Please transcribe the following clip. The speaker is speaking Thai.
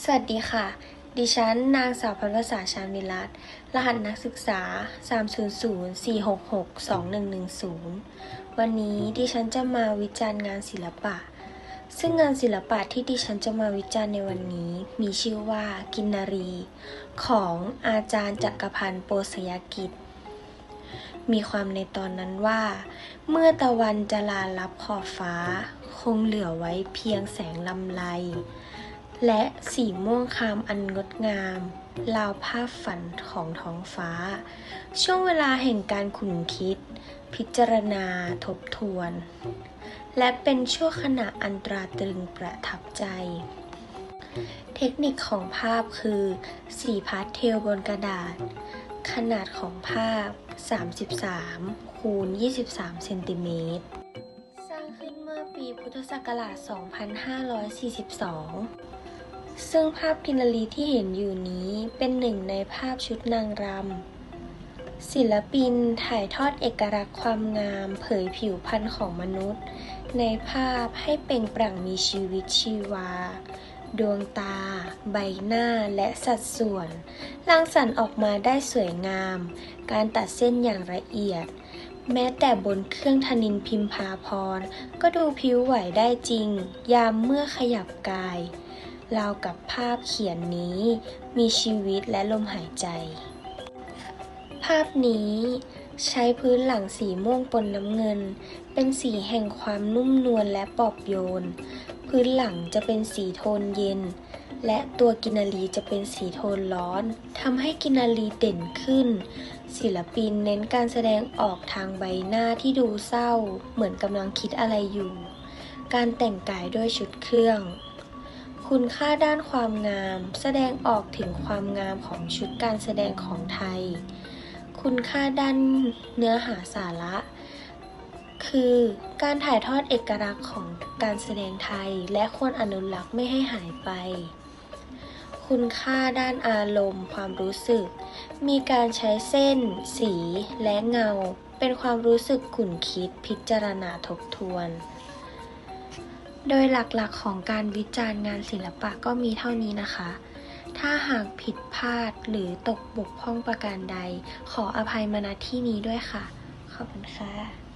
สวัสดีค่ะ ดิฉันนางสาวพันวษาชาญวิรัตรหัสนักศึกษา 300-466-2110 วันนี้ดิฉันจะมาวิจารณ์งานศิลปะ ซึ่งงานศิลปะที่ดิฉันจะมาวิจารณ์ในวันนี้ มีชื่อว่ากินนารี ของอาจารย์จักรพันธ์โปสยกิจ มีความในตอนนั้นว่า เมื่อตะวันจะลาลับขอบฟ้า คงเหลือไว้เพียงแสงลำไร และสีม่วงคามอันงดงามราวภาพฝันของท้องฟ้า ช่วงเวลาแห่งการขุนคิด พิจารณาทบทวน และเป็นช่วงขณะอันตราตรึงประทับใจ เทคนิคของภาพคือสีพาสเทลบนกระดาษ ขนาดของภาพ 33 คูณ 23 เซนติเมตร สร้างขึ้นเมื่อปีพุทธศักราช 2542 ซึ่งภาพกินรีที่เห็นอยู่นี้เป็นหนึ่งในภาพชุดนางรำ ศิลปินถ่ายทอดเอกลักษณ์ความงาม เผยผิวพรรณของมนุษย์ ในภาพให้เปล่งปลั่งมีชีวิตชีวา ดวงตา ใบหน้าและสัดส่วนรังสรรค์ออกมาได้สวยงาม การตัดเส้นอย่างละเอียด แม้แต่บนเครื่องธนินพิมพาพรก็ดูผิวไหวได้จริง ยามเมื่อขยับกาย ราวกับภาพเขียนนี้ มีชีวิตและลมหายใจ ภาพนี้ใช้พื้นหลังสีม่วงปนน้ำเงิน เป็นสีแห่งความนุ่มนวลและปลอบโยน พื้นหลังจะเป็นสีโทนเย็น และตัวกินารีจะเป็นสีโทนร้อนทำให้กินารีเด่นขึ้น ศิลปินเน้นการแสดงออกทางใบหน้าที่ดูเศร้า เหมือนกำลังคิดอะไรอยู่ การแต่งกายด้วยชุดเครื่อง คุณค่าด้านความงาม แสดงออกถึงความงามของชุดการแสดงของไทย คุณค่าด้านเนื้อหาสาระ คือการถ่ายทอดเอกลักษณ์ของการแสดงไทย และควรอนุรักษ์ไม่ให้หายไป คุณค่าด้านอารมณ์ ความรู้สึก มีการใช้เส้น สีและเงา เป็นความรู้สึกขุ่นคิดพิจารณาทบทวน โดยหลักๆของการวิจารณ์งานศิลปะก็มีเท่านี้นะคะ ถ้าหากผิดพลาดหรือตกบกพร่องประการใด ขออภัยมาณที่นี้ด้วยค่ะ ขอบคุณค่ะ